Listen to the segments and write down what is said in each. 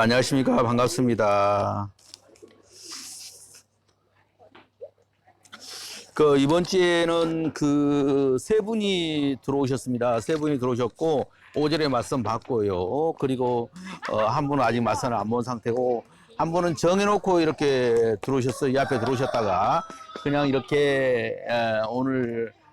안녕하십니까. 반갑습니다. 그, 이번 주에는 그 세 분이 들어오셨습니다. 세 분이 들어오셨고, 오전에 맞선 받고요. 그리고, 어, 한 분은 아직 맞선을 안 본 상태고, 한 분은 정해놓고 이렇게 들어오셨어요. 이 앞에 들어오셨다가, 그냥 이렇게, 에, 오늘, 야,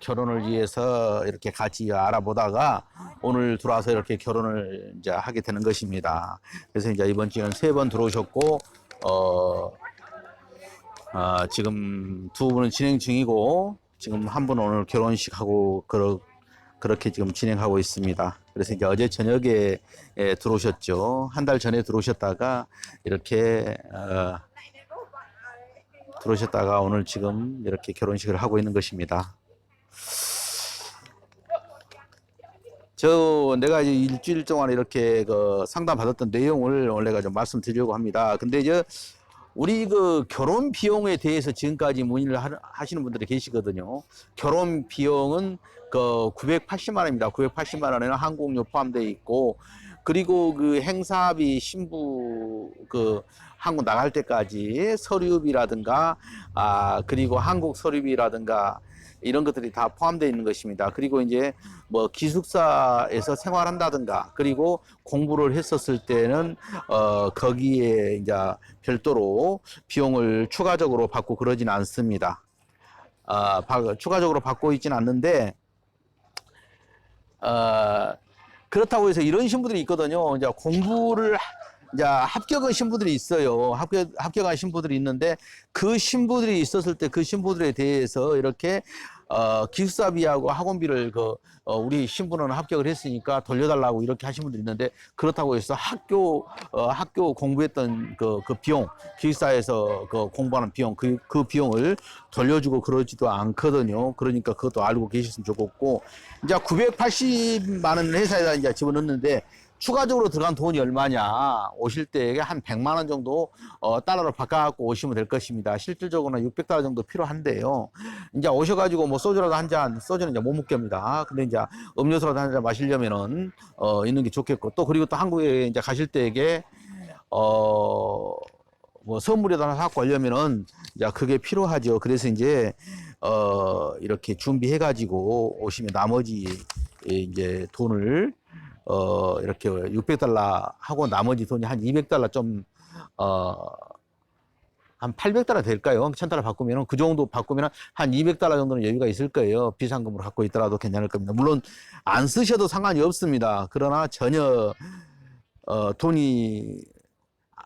결혼을 위해서 이렇게 같이 알아보다가 오늘 들어와서 이렇게 결혼을 이제 하게 되는 것입니다. 그래서 이제 이번 주에는 세 번 들어오셨고, 어, 아, 지금 두 분은 진행 중이고, 지금 한 분은 오늘 결혼식 하고, 그러, 그렇게 지금 진행하고 있습니다. 그래서 이제 어제 저녁에 예, 들어오셨죠. 한 달 전에 들어오셨다가 이렇게, 어, 들어오셨다가 오늘 지금 이렇게 결혼식을 하고 있는 것입니다. 저 내가 이제 일주일 동안 이렇게 그 상담 받았던 내용을 원래가 좀 말씀드리려고 합니다. 근데 이제 우리 그 결혼 비용에 대해서 지금까지 문의를 하- 하시는 분들이 계시거든요. 결혼 비용은 그 980만 원입니다. 980만 원에는 항공료 포함되어 있고 그리고 그 행사비 신부 그 한국 나갈 때까지 서류비라든가 아 그리고 한국 서류비라든가 이런 것들이 다 포함되어 있는 것입니다. 그리고 이제 뭐 기숙사에서 생활한다든가 그리고 공부를 했었을 때는 어 거기에 이제 별도로 비용을 추가적으로 받고 그러진 않습니다. 아, 바- 추가적으로 받고 있지는 않는데 어 그렇다고 해서 이런 신부들이 있거든요. 이제 공부를 하- 이제 합격한 신부들이 있어요. 합격 합격한 신부들이 있는데 그 신부들이 있었을 때 그 신부들에 대해서 이렇게 어 기숙사비하고 학원비를 그 어, 우리 신부는 합격을 했으니까 돌려달라고 이렇게 하신 분들이 있는데 그렇다고 해서 학교 어, 학교 공부했던 그, 그 비용 기숙사에서 그 공부하는 비용 그, 그 비용을 돌려주고 그러지도 않거든요. 그러니까 그것도 알고 계셨으면 좋겠고 이제 980만 원 회사에다 이제 집어넣는데 추가적으로 들어간 돈이 얼마냐 오실 때한 100만 원 정도 어, 달러로 바꿔갖고 오시면 될 것입니다. 실질적으로는 600달러 정도 필요한데요. 이제 오셔가지고 뭐 소주라도 한 잔, 소주는 이제 못 먹겠습니다. 근데 이제 음료수라도 한 잔 마시려면은 어, 있는 게 좋겠고 또 그리고 또 한국에 이제 가실 때에게 어, 뭐 선물이라도 하나 사갖고 오려면은 이제 그게 필요하죠. 그래서 이제 어, 이렇게 준비해 가지고 오시면 나머지 이제 돈을 어, 이렇게 600달러 하고 나머지 돈이 한 200달러 좀, 어, 한 800달러 될까요? 1000달러 바꾸면은 그 정도 바꾸면은 한 200달러 정도는 여유가 있을 거예요. 비상금으로 갖고 있더라도 괜찮을 겁니다. 물론 안 쓰셔도 상관이 없습니다. 그러나 전혀, 어, 돈이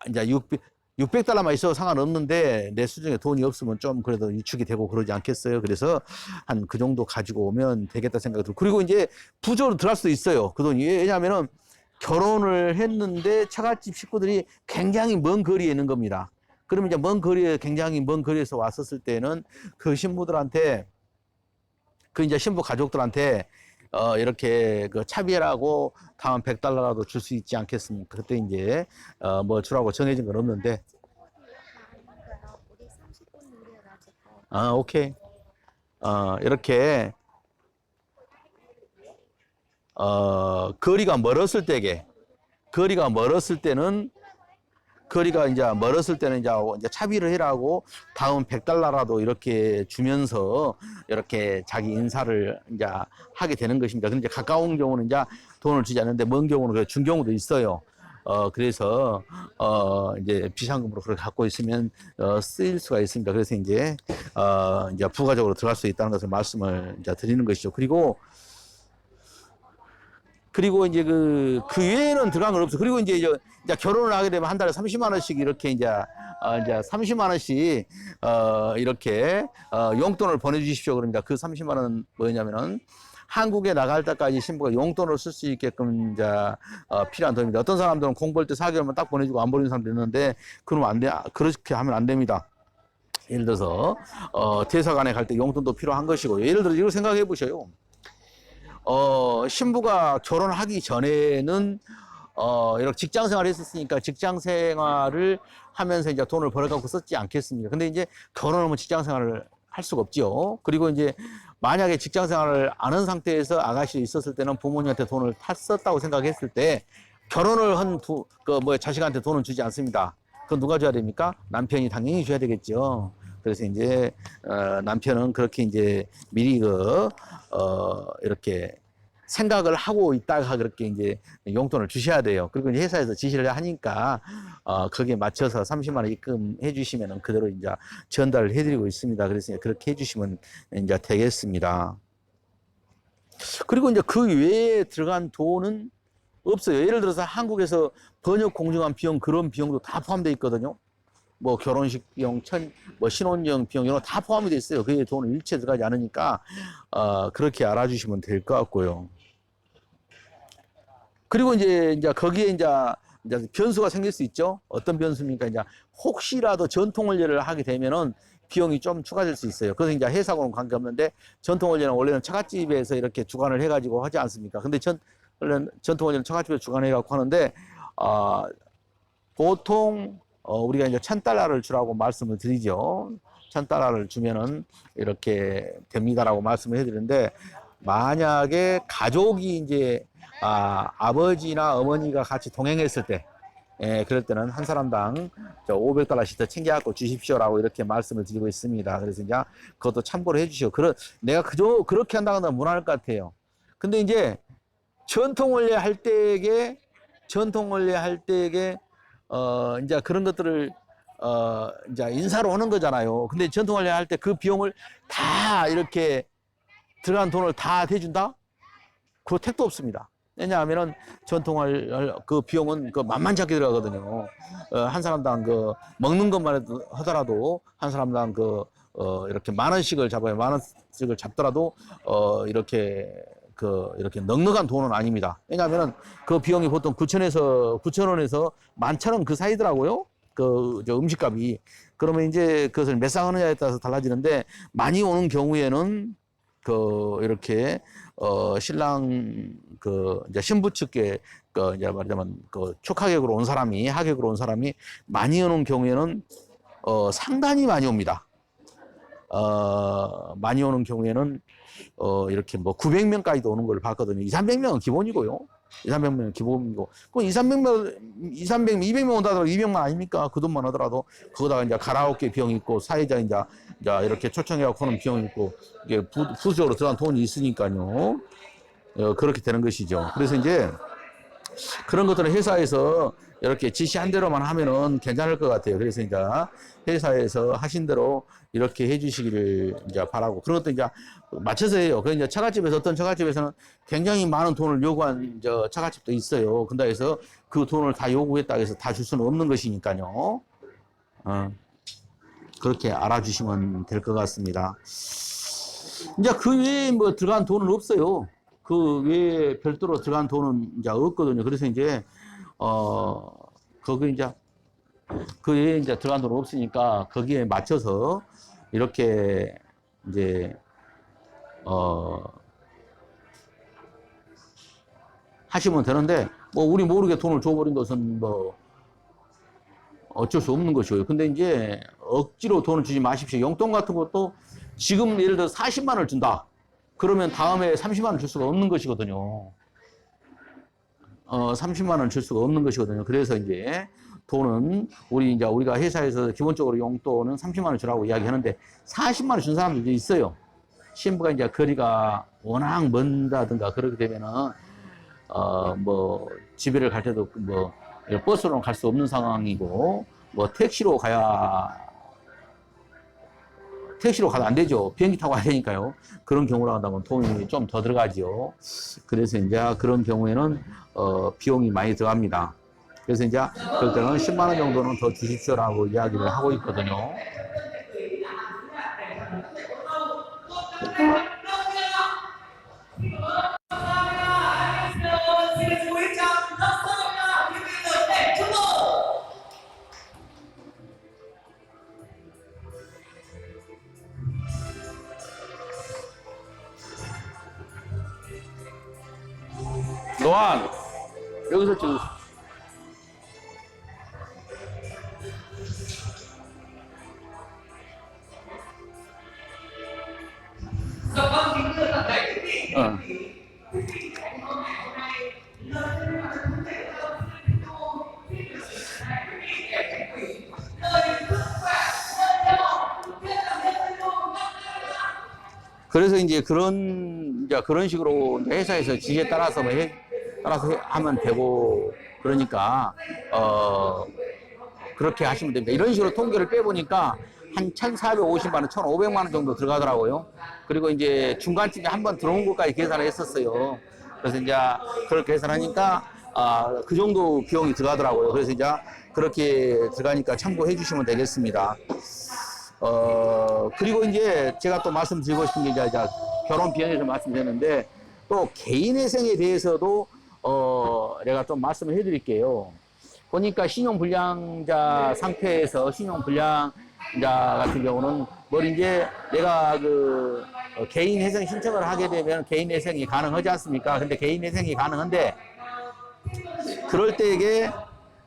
이제 600, 600달러만 있어도 상관없는데 내 수중에 돈이 없으면 좀 그래도 위축이 되고 그러지 않겠어요? 그래서 한 그 정도 가지고 오면 되겠다 생각이 들고 그리고 이제 부조로 들어갈 수도 있어요. 그 돈이 왜냐하면은 결혼을 했는데 처갓집 식구들이 굉장히 먼 거리에 있는 겁니다. 그러면 이제 먼 거리에 굉장히 먼 거리에서 왔었을 때는 그 신부들한테 그 이제 신부 가족들한테 어 이렇게 그 차비라고 다음 100달러라도 줄 수 있지 않겠습니까? 그때 이제 어 뭐 주라고 정해진 건 없는데 우리 30분 느려가지고 아 오케이 어 이렇게 어 거리가 멀었을 때게 거리가 멀었을 때는 거리가 이제 멀었을 때는 이제 이제 차비를 해라고 다음 100달러라도 이렇게 주면서 이렇게 자기 인사를 이제 하게 되는 것입니다. 이제 가까운 경우는 이제 돈을 주지 않는데 먼 경우는 그준 경우도 있어요. 어 그래서 어 이제 비상금으로 그렇게 갖고 있으면 어 쓰일 수가 있습니다. 그래서 이제 어 이제 부가적으로 들어갈 수 있다는 것을 말씀을 이제 드리는 것이죠. 그리고 그리고 이제 그, 그 외에는 들어간 건 없어. 그리고 이제, 이제, 결혼을 하게 되면 한 달에 30만 원씩 이렇게 이제, 어, 이제 30만 원씩, 어, 이렇게, 어, 용돈을 보내주십시오. 그럽니다. 그 30만 원은 뭐냐면은 한국에 나갈 때까지 신부가 용돈을 쓸 수 있게끔 이제, 어, 필요한 돈입니다. 어떤 사람들은 공부할 때 4개월만 딱 보내주고 안 보내는 사람도 있는데, 그러면 안 돼. 그렇게 하면 안 됩니다. 예를 들어서, 어, 대사관에 갈 때 용돈도 필요한 것이고, 예를 들어 이걸 생각해 보셔요. 어, 신부가 결혼하기 전에는 어, 이렇게 직장 생활을 했었으니까 직장 생활을 하면서 이제 돈을 벌어갖고 썼지 않겠습니까? 근데 이제 결혼하면 직장 생활을 할 수가 없죠. 그리고 이제 만약에 직장 생활을 안한 상태에서 아가씨 있었을 때는 부모님한테 돈을 탔 썼다고 생각했을 때 결혼을 한 두, 그, 뭐, 자식한테 돈은 주지 않습니다. 그건 누가 줘야 됩니까? 남편이 당연히 줘야 되겠죠. 그래서 이제, 어, 남편은 그렇게 이제 미리 그, 어, 이렇게 생각을 하고 있다가 그렇게 이제 용돈을 주셔야 돼요. 그리고 이제 회사에서 지시를 하니까, 어, 거기에 맞춰서 30만 원 입금해 주시면은 그대로 이제 전달을 해드리고 있습니다. 그래서 그렇게 해주시면 이제 되겠습니다. 그리고 이제 그 외에 들어간 돈은 없어요. 예를 들어서 한국에서 번역 공정한 비용 그런 비용도 다 포함되어 있거든요. 뭐 결혼식 비용, 천, 뭐 신혼여행 비용 이런 거 다 포함이 돼 있어요. 그게 돈 일체 들어가지 않으니까 어, 그렇게 알아주시면 될 것 같고요. 그리고 이제 이제 거기에 이제 이제 변수가 생길 수 있죠. 어떤 변수입니까? 이제 혹시라도 전통 원례를 하게 되면은 비용이 좀 추가될 수 있어요. 그래서 이제 회사하고는 관계없는데 전통 원례는 원래는 처갓집에서 이렇게 주관을 해가지고 하지 않습니까? 근데 전 원래 전통 원례는 처갓집에서 주관해갖고 하는데 아 보통 어, 우리가 이제 천 달러를 주라고 말씀을 드리죠. 천 달러를 주면은 이렇게 됩니다라고 말씀을 해드리는데 만약에 가족이 이제 아, 아버지나 어머니가 같이 동행했을 때, 예, 그럴 때는 한 사람당 저 500달러씩 더 챙겨갖고 주십시오라고 이렇게 말씀을 드리고 있습니다. 그래서 이제 그것도 참고를 해주시고, 그런, 내가 그저 그렇게 한다고 하면 무난할 것 같아요. 근데 이제 전통 원래 할 때에, 전통 원래 할 때에, 어, 이제 그런 것들을 어, 이제 인사로 오는 거잖아요. 근데 전통 원래 할 때 그 비용을 다 이렇게 들어간 돈을 다 대준다? 그거 택도 없습니다. 왜냐하면은 전통할 그 비용은 그 만만찮게 들어가거든요. 어, 한 사람당 그 먹는 것만 하더라도 한 사람당 그 어, 이렇게 만 원씩을 잡아요. 만 원씩을 잡더라도 어, 이렇게 그 이렇게 넉넉한 돈은 아닙니다. 왜냐하면은 그 비용이 보통 9천에서 9천 원에서 만천 원 그 사이더라고요. 그저 음식값이 그러면 이제 그것을 몇 상 하느냐에 따라서 달라지는데 많이 오는 경우에는 그 이렇게 어 신랑 그 이제 신부 측에 그 이제 말하자면 그 축하객으로 온 사람이 하객으로 온 사람이 많이 오는 경우에는 어 상당히 많이 옵니다. 어 많이 오는 경우에는 어 이렇게 뭐 900명까지도 오는 걸 봤거든요. 2, 300명은 기본이고요. 2, 300명은 기본이고 그럼 2, 300명 2, 300, 200명 온다 하더라도 200만 아닙니까? 그 돈만 하더라도 그거다가 이제 가라오케 비용 있고 사회자 이제 이제 이렇게 초청해갖고 하는 비용 있고 이게 부, 부수적으로 들어간 돈이 있으니까요. 어, 그렇게 되는 것이죠. 그래서 이제 그런 것들은 회사에서 이렇게 지시한 대로만 하면은 괜찮을 것 같아요. 그래서 이제 회사에서 하신 대로 이렇게 해주시기를 이제 바라고 그런 것도 이제 맞춰서 해요. 그 이제 처갓집에서 어떤 처갓집에서는 굉장히 많은 돈을 요구한 저 처갓집도 있어요. 근데 해서 그 돈을 다 요구했다 해서 다 줄 수는 없는 것이니까요. 어, 그렇게 알아주시면 될 것 같습니다. 이제 그 외에 뭐 들어간 돈은 없어요. 그 외에 별도로 들어간 돈은 이제 없거든요. 그래서 이제, 어, 거기 이제, 그 외에 이제 들어간 돈은 없으니까 거기에 맞춰서 이렇게 이제, 어, 하시면 되는데, 뭐, 우리 모르게 돈을 줘버린 것은 뭐, 어쩔 수 없는 것이고요. 근데 이제 억지로 돈을 주지 마십시오. 용돈 같은 것도 지금 예를 들어 40만 원을 준다. 그러면 다음에 30만 원줄 수가 없는 것이거든요. 어, 30만 원 줄 수가 없는 것이거든요. 그래서 이제 돈은 우리 이제 우리가 회사에서 기본적으로 용돈은 30만 원 주라고 이야기하는데 40만 원 준 사람들도 있어요. 신부가 이제 거리가 워낙 먼다든가 그렇게 되면은 어, 뭐 집에를 갈 때도 뭐 버스로는 갈수 없는 상황이고 뭐 택시로 가야 택시로 가도 안 되죠. 비행기 타고 가야 되니까요. 그런 경우라 한다면 돈이 좀 더 들어가죠. 그래서 이제 그런 경우에는 어, 비용이 많이 들어갑니다. 그래서 이제 그럴 때는 10만 원 정도는 더 주십시오라고 이야기를 하고 있거든요. 교환. 여기서 vị 어. 그래서 이제 그런 이제 그런 식으로 회사에서 지시에 따라서 뭐 해, 따라서 해- 하면 되고 그러니까 어 그렇게 하시면 됩니다. 이런 식으로 통계를 빼보니까 한 1,450만 원, 1,500만 원 정도 들어가더라고요. 그리고 이제 중간쯤에 한 번 들어온 것까지 계산을 했었어요. 그래서 이제 그렇게 계산하니까 아, 그 정도 비용이 들어가더라고요. 그래서 이제 그렇게 들어가니까 참고해 주시면 되겠습니다. 어, 그리고 이제 제가 또 말씀드리고 싶은 게 이제 결혼 비용에서 말씀드렸는데 또 개인회생에 대해서도 어, 내가 좀 말씀을 해드릴게요. 보니까 신용불량자 상태에서 신용불량자 같은 경우는 뭐 이제 내가 그 어, 개인회생 신청을 하게 되면 개인회생이 가능하지 않습니까? 근데 개인회생이 가능한데 그럴 때에게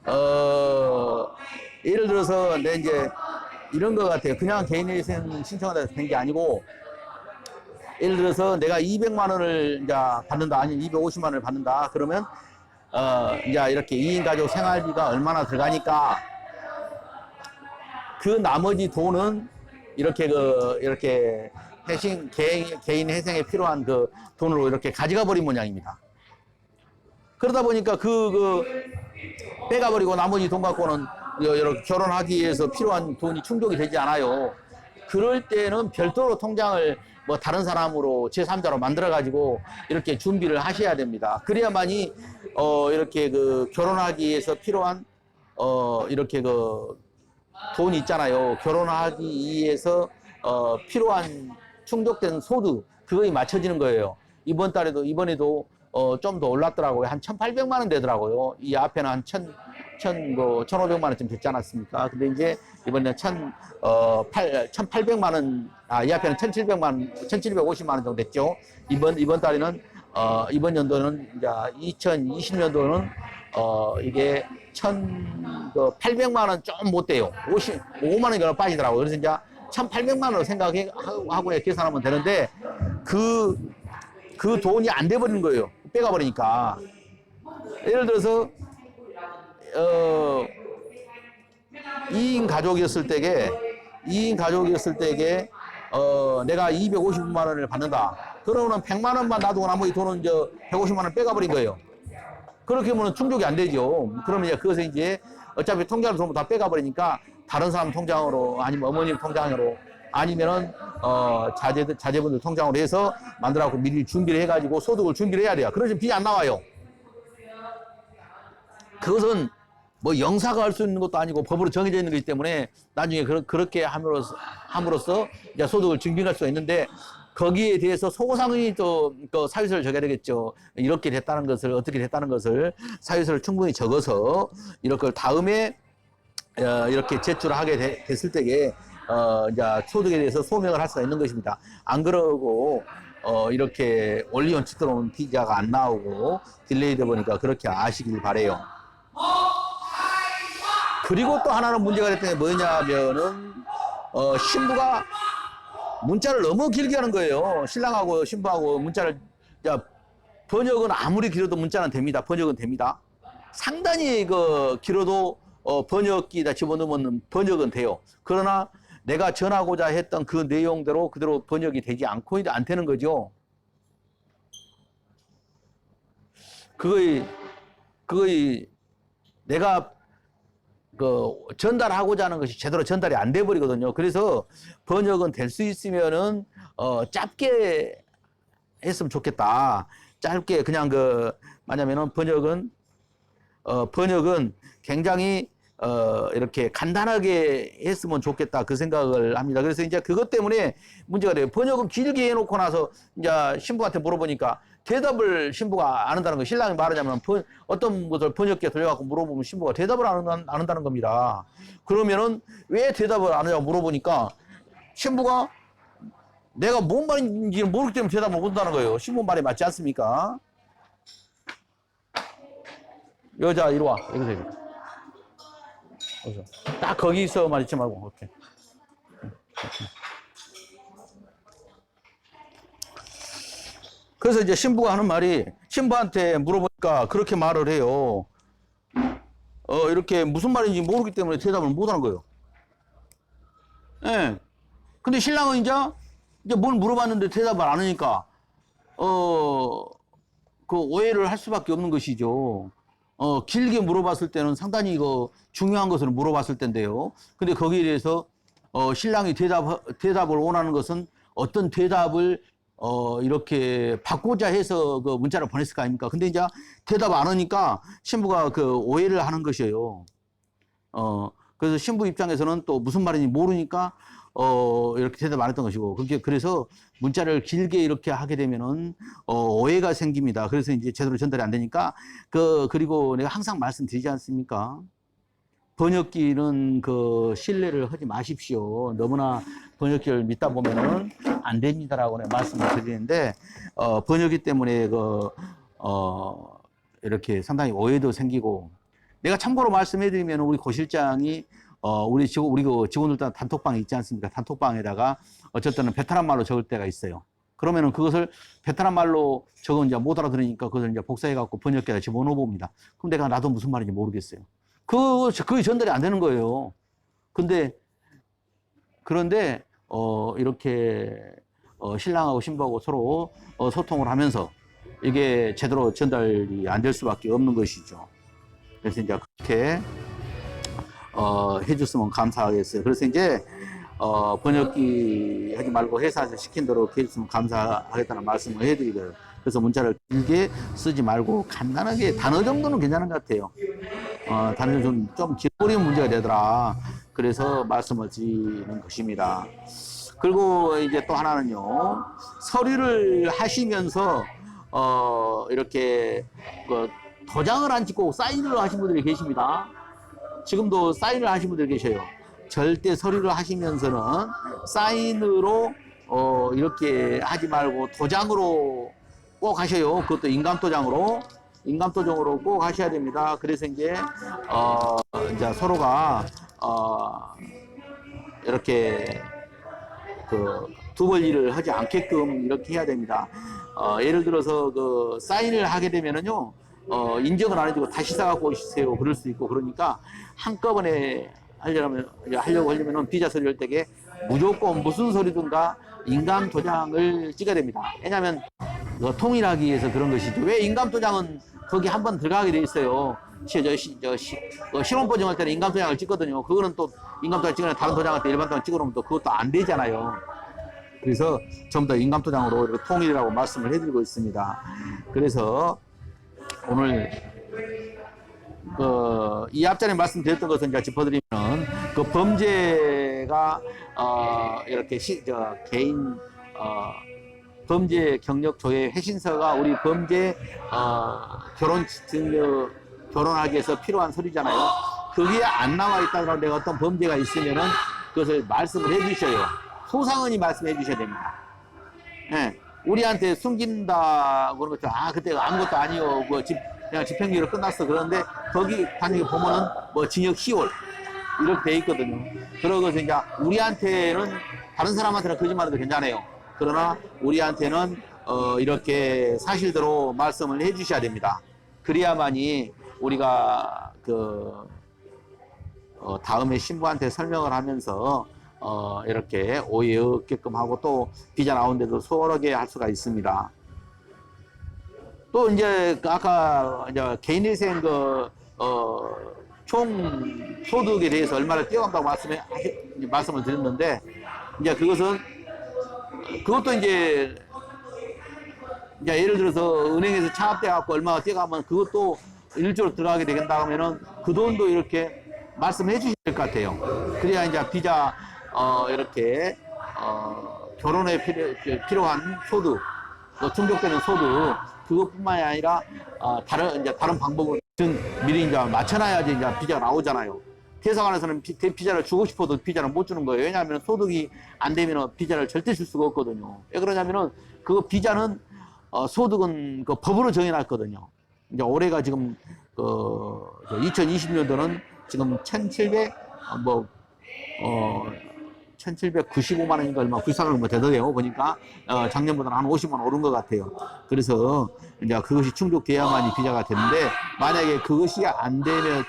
어 예를 들어서 내 이제 이런 것 같아요. 그냥 개인회생 신청을 된게 아니고 예를 들어서 내가 200만 원을 이제 받는다 아니면 250만 원을 받는다 그러면 어 이제 이렇게 2인 가족 생활비가 얼마나 들어가니까 그 나머지 돈은 이렇게 그 이렇게 회신 개인 개인 회생에 필요한 그 돈으로 이렇게 가져가 버린 모양입니다. 그러다 보니까 그, 그, 빼가 버리고 나머지 돈 갖고는 결혼하기 위해서 필요한 돈이 충족이 되지 않아요. 그럴 때는 별도로 통장을 뭐 다른 사람으로 제3자로 만들어가지고 이렇게 준비를 하셔야 됩니다. 그래야만이, 어, 이렇게 그 결혼하기 위해서 필요한, 어, 이렇게 그 돈이 있잖아요. 결혼하기 위해서, 어, 필요한 충족된 소득, 그거에 맞춰지는 거예요. 이번 달에도, 이번에도 어, 좀 더 올랐더라고요. 한 1,800만 원 되더라고요. 이 앞에는 한 1,000, 1,000, 뭐, 1,500만 원쯤 됐지 않았습니까? 근데 이제 이번에는 1,000, 어, 8, 1,800만 원, 아, 이 앞에는 1,700만 원, 1,750만 원 정도 됐죠. 이번, 이번 달에는, 어, 이번 연도는 이제 2020년도는, 어, 이게 1,800만 원 좀 못 돼요. 50, 5만 원이 더 빠지더라고요. 그래서 이제 1,800만 원을 생각하고 계산하면 되는데, 그, 그 돈이 안 돼버리는 거예요. 빼가 버리니까. 예를 들어서, 어, 2인 가족이었을 때게, 2인 가족이었을 때게, 어, 내가 250만 원을 받는다. 그러면 100만 원만 놔두고 나머지 돈은 이제 150만 원 빼가버린 거예요. 그렇게 하면 충족이 안 되죠. 그러면 이제 그것을 이제 어차피 통장을 전부 다 빼가버리니까 다른 사람 통장으로 아니면 어머님 통장으로 아니면은 어 자제 자제분들 통장으로 해서 만들어갖고 미리 준비를 해가지고 소득을 준비를 해야 돼요. 그러지 빚이 안 나와요. 그것은 뭐 영사가 할 수 있는 것도 아니고 법으로 정해져 있는 거기 때문에 나중에 그러, 그렇게 함으로써 함으로써 이제 소득을 증빙할 수가 있는데 거기에 대해서 소상이 또그 사유서를 적어야 되겠죠. 이렇게 됐다는 것을 어떻게 됐다는 것을 사유서를 충분히 적어서 이렇게 다음에 어, 이렇게 제출하게 되- 됐을 때에 어, 이제 소득에 대해서 소명을 할 수가 있는 것입니다. 안 그러고 어, 이렇게 원리 원칙 들어온 비자가 안 나오고 딜레이 돼 보니까 그렇게 아시길 바래요. 그리고 또 하나는 문제가 됐던 게 뭐냐면은 어, 신부가 문자를 너무 길게 하는 거예요. 신랑하고 신부하고 문자를 야, 번역은 아무리 길어도 문자는 됩니다. 번역은 됩니다. 상당히 그 길어도 어, 번역기다 집어넣으면 번역은 돼요. 그러나 내가 전하고자 했던 그 내용대로 그대로 번역이 되지 않고 안 되는 거죠. 그거의 그거의 내가 그 전달하고자 하는 것이 제대로 전달이 안 돼 버리거든요. 그래서 번역은 될 수 있으면은 어 짧게 했으면 좋겠다. 짧게 그냥 그 뭐냐면은 번역은 어 번역은 굉장히 어 이렇게 간단하게 했으면 좋겠다 그 생각을 합니다. 그래서 이제 그것 때문에 문제가 돼요. 번역은 길게 해놓고 나서 이제 신부한테 물어보니까 대답을 신부가 안 한다는 거 신랑이 말하자면 번- 어떤 것을 번역기에 돌려갖고 물어보면 신부가 대답을 안, 한다- 안 한다는 겁니다. 그러면은 왜 대답을 안 하냐고 물어보니까 신부가 내가 뭔 말인지 모르기 때문에 대답을 못 한다는 거예요. 신부 말이 맞지 않습니까? 여자 이리 와. 여기서 이리. 여기서. 딱 거기서 말있지 말고. 오케이. 그래서 이제 신부가 하는 말이 신부한테 물어보니까 그렇게 말을 해요. 어, 이렇게 무슨 말인지 모르기 때문에 대답을 못 하는 거예요. 예. 근데 신랑은 이제, 이제 뭘 물어봤는데 대답을 안 하니까, 어, 그 오해를 할 수밖에 없는 것이죠. 어, 길게 물어봤을 때는 상당히 이거 중요한 것을 물어봤을 텐데요. 근데 거기에 대해서, 어, 신랑이 대답, 대답을 원하는 것은 어떤 대답을 어, 이렇게 받고자 해서 그 문자를 보냈을 거 아닙니까? 근데 이제 대답 안 하니까 신부가 그 오해를 하는 것이에요. 어, 그래서 신부 입장에서는 또 무슨 말인지 모르니까 어, 이렇게 대답 안 했던 것이고. 그게 그래서 문자를 길게 이렇게 하게 되면은 어, 오해가 생깁니다. 그래서 이제 제대로 전달이 안 되니까 그, 그리고 내가 항상 말씀드리지 않습니까? 번역기는 그 신뢰를 하지 마십시오. 너무나 번역기를 믿다 보면은 안 됩니다라고 말씀을 드리는데 어, 번역기 때문에 그 어, 이렇게 상당히 오해도 생기고 내가 참고로 말씀해드리면 우리 고실장이 어, 우리 직원 우리 그 직원들 다 단톡방에 있지 않습니까? 단톡방에다가 때는 베트남 말로 적을 때가 있어요. 그러면은 그것을 베트남 말로 적은 이제 못 알아들으니까 그것을 이제 복사해 갖고 번역기에다 집어넣어 봅니다. 그럼 내가 나도 무슨 말인지 모르겠어요. 그, 그게 전달이 안 되는 거예요. 근데, 그런데, 어, 이렇게, 어, 신랑하고 신부하고 서로 어, 소통을 하면서 이게 제대로 전달이 안 될 수밖에 없는 것이죠. 그래서 이제 그렇게, 어, 해줬으면 감사하겠어요. 그래서 이제, 어, 번역기 하지 말고 회사에서 시킨 대로 해줬으면 감사하겠다는 말씀을 해드리고요. 그래서 문자를 길게 쓰지 말고 간단하게 단어 정도는 괜찮은 것 같아요. 어, 단어 좀, 좀 길어버리면 문제가 되더라. 그래서 말씀을 드리는 것입니다. 그리고 이제 또 하나는요, 서류를 하시면서, 어, 이렇게, 그, 도장을 안 찍고 사인을 하신 분들이 계십니다. 지금도 사인을 하신 분들이 계셔요. 절대 서류를 하시면서는 사인으로, 어, 이렇게 하지 말고 도장으로 꼭 하셔요. 그것도 인감 도장으로. 인감 도장으로 꼭 하셔야 됩니다. 그래서 이제, 어, 이제 서로가, 어, 이렇게, 그, 두 벌 일을 하지 않게끔 이렇게 해야 됩니다. 어, 예를 들어서 그, 사인을 하게 되면은요, 어, 인정을 안 해주고 다시 사갖고 오세요. 그럴 수 있고, 그러니까 한꺼번에 하려면, 하려고 하려면은 비자 서류 할 때게 무조건 무슨 서류든가 인감 도장을 찍어야 됩니다. 왜냐하면 그 통일하기 위해서 그런 것이죠. 왜 인감 도장은 거기 한 번 들어가게 돼 있어요. 시, 저, 시, 저, 시, 그 신원 보증할 때는 인감 도장을 찍거든요. 그거는 또 인감 도장 찍으면 다른 도장할 때 일반 도장 찍어놓으면 또 그것도 안 되잖아요. 그래서 전부 다 인감 도장으로 이렇게 통일이라고 말씀을 해드리고 있습니다. 그래서 오늘 그, 이 앞전에 말씀드렸던 것은 이제 짚어드리면, 그 범죄가, 어, 이렇게 시, 저, 개인, 어, 범죄 경력 조회 회신서가 우리 범죄, 어, 결혼 증명, 결혼하기 위해서 필요한 서류잖아요. 그게 안 나와 있다고 내가 어떤 범죄가 있으면은 그것을 말씀을 해 주셔요. 소상은이 말씀해 주셔야 됩니다. 예. 우리한테 숨긴다 그런 것도 아 그때 아무것도 아니요 뭐집 그냥 집행유예로 끝났어 그런데 거기 단위 보면은 뭐 징역 10월 이렇게 돼 있거든요. 그러고서 이제 우리한테는 다른 사람한테는 거짓말해도 괜찮아요. 그러나 우리한테는 어 이렇게 사실대로 말씀을 해 주셔야 됩니다. 그래야만이 우리가 그 어, 다음에 신부한테 설명을 하면서 어, 이렇게 오해 없게끔 하고 또 비자 나오는데도 수월하게 할 수가 있습니다. 또 이제 그 아까 이제 개인회생 그, 어, 총 소득에 대해서 얼마나 뛰어간다고 말씀해, 말씀을 드렸는데 이제 그것은 그것도 이제 이제 예를 들어서 은행에서 창업돼 갖고 얼마가 뛰어가면 그것도 일조로 들어가게 되겠다 하면은 그 돈도 이렇게 말씀해 될것 같아요. 그래야 이제 비자 어 이렇게 어 결혼에 필요, 필요 한 소득, 또 충족되는 소득 그것뿐만이 아니라 어 다른 이제 다른 방법을 좀 미리 이제 맞춰놔야지 이제 비자가 나오잖아요. 대사관에서는 비, 비자를 주고 싶어도 비자를 못 주는 거예요. 왜냐하면 소득이 안 되면 비자를 절대 줄 수가 없거든요. 왜 그러냐면은 그 비자는 어, 소득은 그 법으로 정해놨거든요. 이제 올해가 지금 그 2020년도는 지금 1,700, 어, 뭐, 어, 1,795만 원인가 얼마 불상을 뭐 되더래요. 보니까, 어, 작년보다는 한 50만 원 오른 것 같아요. 그래서 이제 그것이 충족돼야만이 비자가 되는데, 만약에 그것이 안 되면,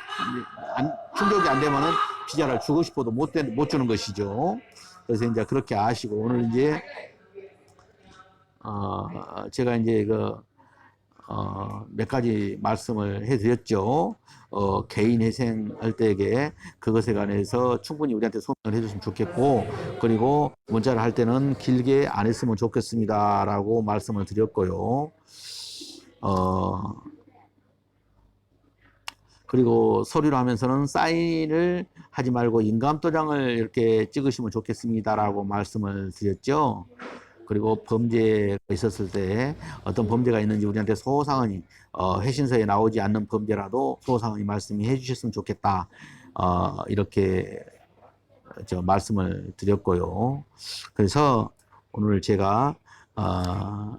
안, 충족이 안 되면은 비자를 주고 싶어도 못, 되, 못 주는 것이죠. 그래서 이제 그렇게 아시고, 오늘 이제, 어, 제가 이제 그, 어, 몇 가지 말씀을 해드렸죠. 어, 개인 회생할 때에게 그것에 관해서 충분히 우리한테 소명을 해줬으면 좋겠고, 그리고 문자를 할 때는 길게 안 했으면 좋겠습니다라고 말씀을 드렸고요. 어, 그리고 서류를 하면서는 사인을 하지 말고 인감도장을 이렇게 찍으시면 좋겠습니다라고 말씀을 드렸죠. 그리고 범죄가 있었을 때 어떤 범죄가 있는지 우리한테 소상은이 어, 회신서에 나오지 않는 범죄라도 소상은이 말씀해 주셨으면 좋겠다. 어, 이렇게 저 말씀을 드렸고요. 그래서 오늘 제가 어,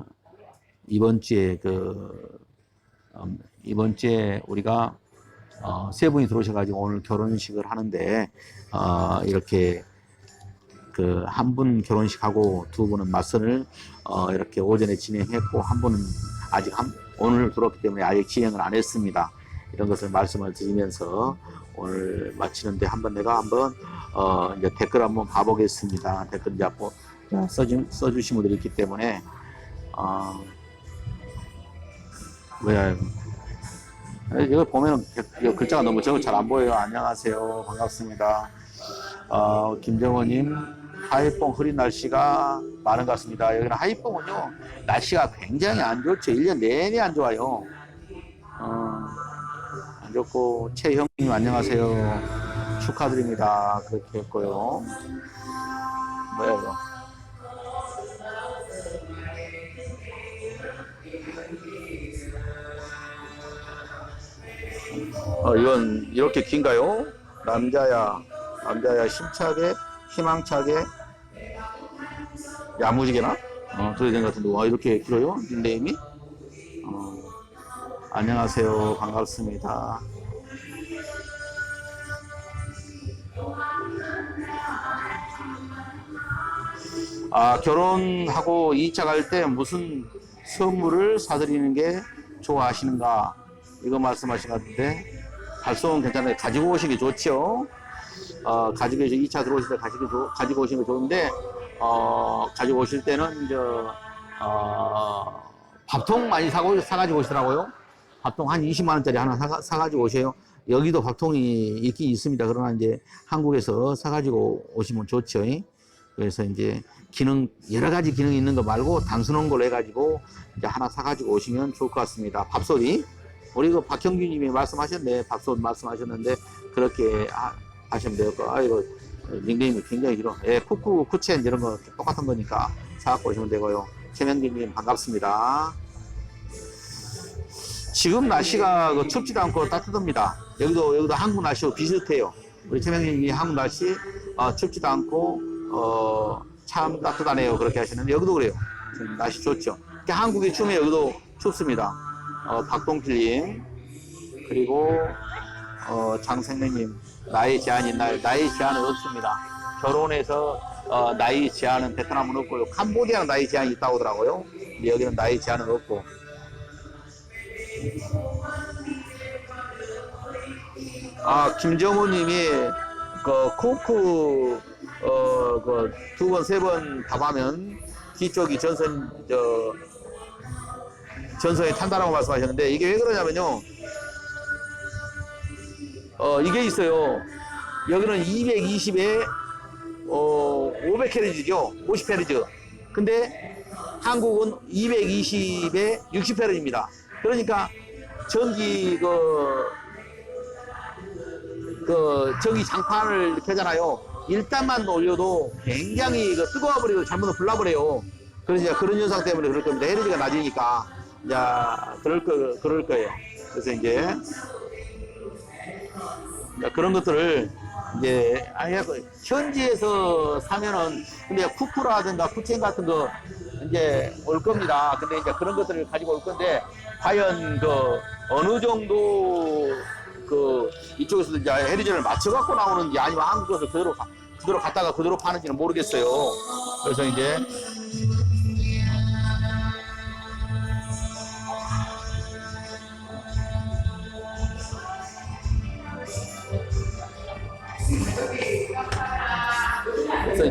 이번 주에 그 음, 이번 주에 우리가 어, 세 분이 들어오셔가지고 오늘 결혼식을 하는데 어, 이렇게 그 한 분 결혼식하고 두 분은 맞선을 어, 이렇게 오전에 진행했고 한 분은 아직 한, 오늘 들어왔기 때문에 아직 진행을 안 했습니다. 이런 것을 말씀을 드리면서 오늘 마치는데 한번 내가 한번 어, 이제 댓글 한번 봐보겠습니다. 댓글 이제 뭐 써주, 써주신 분들이 있기 때문에 어, 뭐야 아, 이거 보면은 백- 이거 글자가 너무 적어 잘 안 보여요. 안녕하세요. 반갑습니다. 어, 김정호님, 하이뽕 흐린 날씨가 많은 것 같습니다. 여기는 하이뽕은요, 날씨가 굉장히 안 좋죠. 1년 내내 안 좋아요. 어, 안 좋고, 최형님 안녕하세요. 축하드립니다. 그렇게 했고요. 뭐야, 이거. 어, 이건 이렇게 긴가요? 남자야, 남자야, 힘차게, 희망차게, 야무지게나? 어, 된것 같은데, 와, 이렇게 길어요? 닉네임이? 어, 안녕하세요. 반갑습니다. 아, 결혼하고 2차 갈 때 무슨 선물을 사드리는 게 좋아하시는가? 이거 말씀하신 것 같은데, 발송은 괜찮아요. 가지고 오시는 게 좋죠. 어, 가지고 오시 2차 들어오실 때 가지고, 조- 가지고 오시는 게 좋은데, 어, 가지고 오실 때는, 저, 어, 밥통 많이 사고, 사가지고 오시더라고요. 밥통 한 20만원짜리 하나 사가, 사가지고 오세요. 여기도 밥통이 있긴 있습니다. 그러나 이제 한국에서 사가지고 오시면 좋죠. 그래서 이제 기능, 여러 가지 기능이 있는 거 말고 단순한 걸로 해가지고 이제 하나 사가지고 오시면 좋을 것 같습니다. 밥솥이. 우리 그 박형규 님이 말씀하셨네. 밥솥 말씀하셨는데 그렇게 하, 하시면 돼요. 아, 이거 닉네임이 굉장히 길어. 예, 쿠쿠, 쿠첸 이런 거 똑같은 거니까 사갖고 오시면 되고요. 최명기 님 반갑습니다. 지금 날씨가 그 춥지도 않고 따뜻합니다. 여기도, 여기도 한국 날씨와 비슷해요. 우리 최명기 님이 한국 날씨, 어, 춥지도 않고, 어, 참 따뜻하네요. 그렇게 하시는데 여기도 그래요. 지금 날씨 좋죠. 한국이 추우면 여기도 춥습니다. 어, 박동필님, 그리고, 어, 장생래님, 나이 제한이 날, 나이 제한은 없습니다. 결혼해서, 어, 나이 제한은 베트남은 없고요. 캄보디아는 나이 제한이 있다고 하더라고요. 근데 여기는 나이 제한은 없고. 아, 김정우 님이, 그, 쿠쿠, 어, 그, 두 번, 세 번 답하면, 뒤쪽이 전선, 저, 전선에 탄다라고 말씀하셨는데, 이게 왜 그러냐면요. 어, 이게 있어요. 여기는 220에, 어, 500헤르츠죠. 50헤르츠. 근데 한국은 220에 60헤르츠입니다. 그러니까 전기 그, 그 전기 장판을 이렇게 하잖아요. 일단만 올려도 굉장히 그 뜨거워버리고 잘못 불나버려요. 그러니까 그런 현상 때문에 그럴 겁니다. 헤르지가 낮으니까. 자, 그럴 거, 그럴 거예요. 그래서 이제 자, 그런 것들을 이제 아예 그 현지에서 사면은 근데 쿠쿠라든가 쿠첸 같은 거 이제 올 겁니다. 근데 이제 그런 것들을 가지고 올 건데 과연 그 어느 정도 그 이쪽에서 이제 해리전을 맞춰 갖고 나오는지 아니면 한국 것을 그대로 가- 그대로 갖다가 그대로 파는지는 모르겠어요. 그래서 이제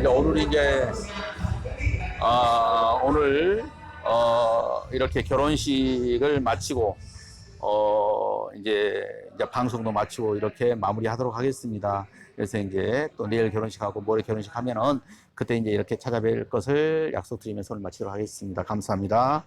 이제 오늘 이제 아, 오늘 어, 이렇게 결혼식을 마치고 어, 이제, 이제 방송도 마치고 이렇게 마무리하도록 하겠습니다. 그래서 이제 또 내일 결혼식하고 모레 결혼식 하면은 그때 이제 이렇게 찾아뵐 것을 약속드리면서 오늘 마치도록 하겠습니다. 감사합니다.